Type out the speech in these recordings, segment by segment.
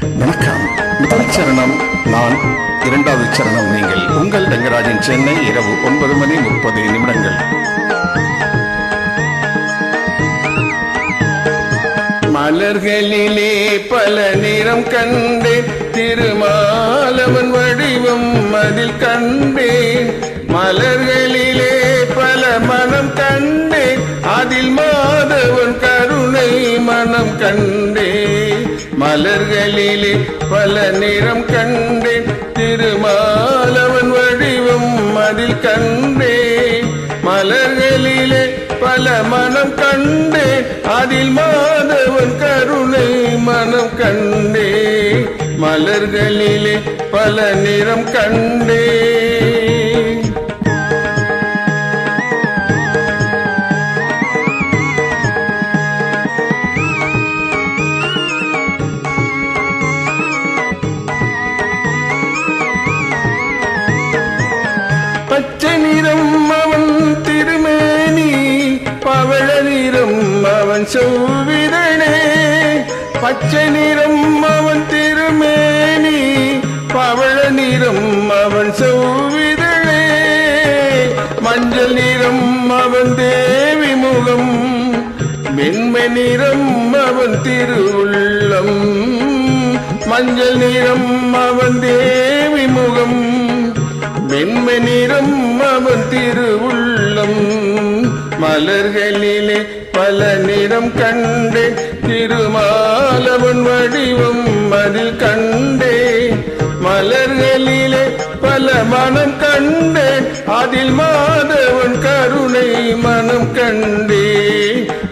வணக்கம். முதல் சரணம் நான் இரண்டாவது சரணம் நீங்கள். உங்கள் ரங்கராஜன் சென்னை இரவு ஒன்பது மணி முப்பது நிமிடங்கள். மலர்களிலே பல நிறம் கண்டேன் திருமாலவன் வடிவம் அதில் கண்டேன். மலர்களிலே பல மனம் கண்டேன் அதில் மாதவன் கருணை மனம் கண்டேன். மலர்களிலே பல நிறம் கண்டேன். திருமாலவன் வடிவம் அதில் கண்டேன். மலர்களிலே பல மனம் கண்டேன். அதில் மாதவன் கருணை மனம் கண்டேன். மலர்களிலே பல நிறம் கண்டேன். பச்சை நிறம் அவன் திருமேனி பவழ நிறம் அவன் செவ்விதழே. பச்சை நிறம் அவன் திருமேனி பவழ நிறம் அவன் செவ்விதழே. மஞ்சள் நிறம் அவன் தேவி முகம் மென்மை நிறம் அவன் திருவுள்ளம். மஞ்சள் நிறம் நிறம் அவன் திருவுள்ளம். மலர்களிலே பல நிறம் கண்டே திருமாலவன் வடிவம் அதில் கண்டே மலர்களிலே பல மனம் கண்டே அதில் மாதவன் கருணை மனம் கண்டே.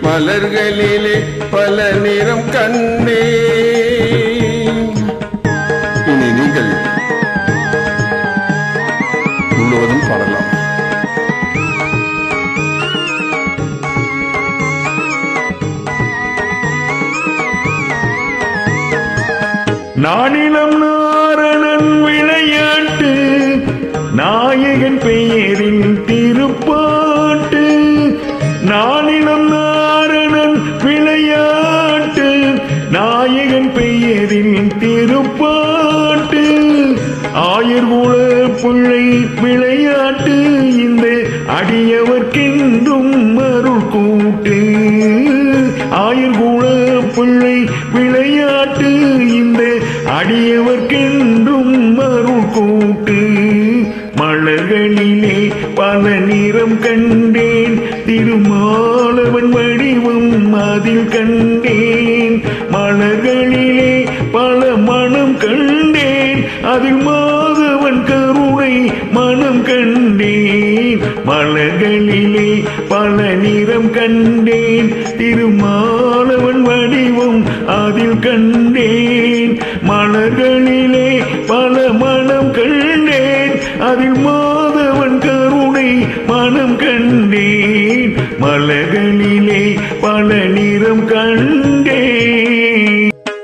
மலர்களிலே பல நிறம் கண்டே. முழுவதும் பாடலாம். நானிலம் நாரணன் விளையாட்டு நாயகன் பெயரின் திருப்பாட்டு நானிலம் நாரணன் விளையாட்டு நாயகன் பெயரின் திருப்பாட்டு. ஆயர்குல பிள்ளை விளையாட்டு இந்த அடியவர்க்கென்றும் அருள் கூட்டு. ஆயர்குல பிள்ளை விளையாட்டு இந்த அடியவர்க்கென்றும் அருள் கூட்டு. மலர்களிலே பல நிறம் கண்டேன் திருமாலவன் வடிவம் அதில் கண்டேன். மலர்களிலே பல மனம் கண்டேன் அதில் மாதவன் கருணை மனம் கண்டேன். மலர்களிலே பல நிறம் கண்டேன். திருமாலவன் வடிவம் அதில் கண்டேன். மலர்களிலே பல மனம் கண்டேன். அதில் மாதவன் கருணை மனம் கண்டேன். மலர்களிலே பல நிறம் கண்டேன்.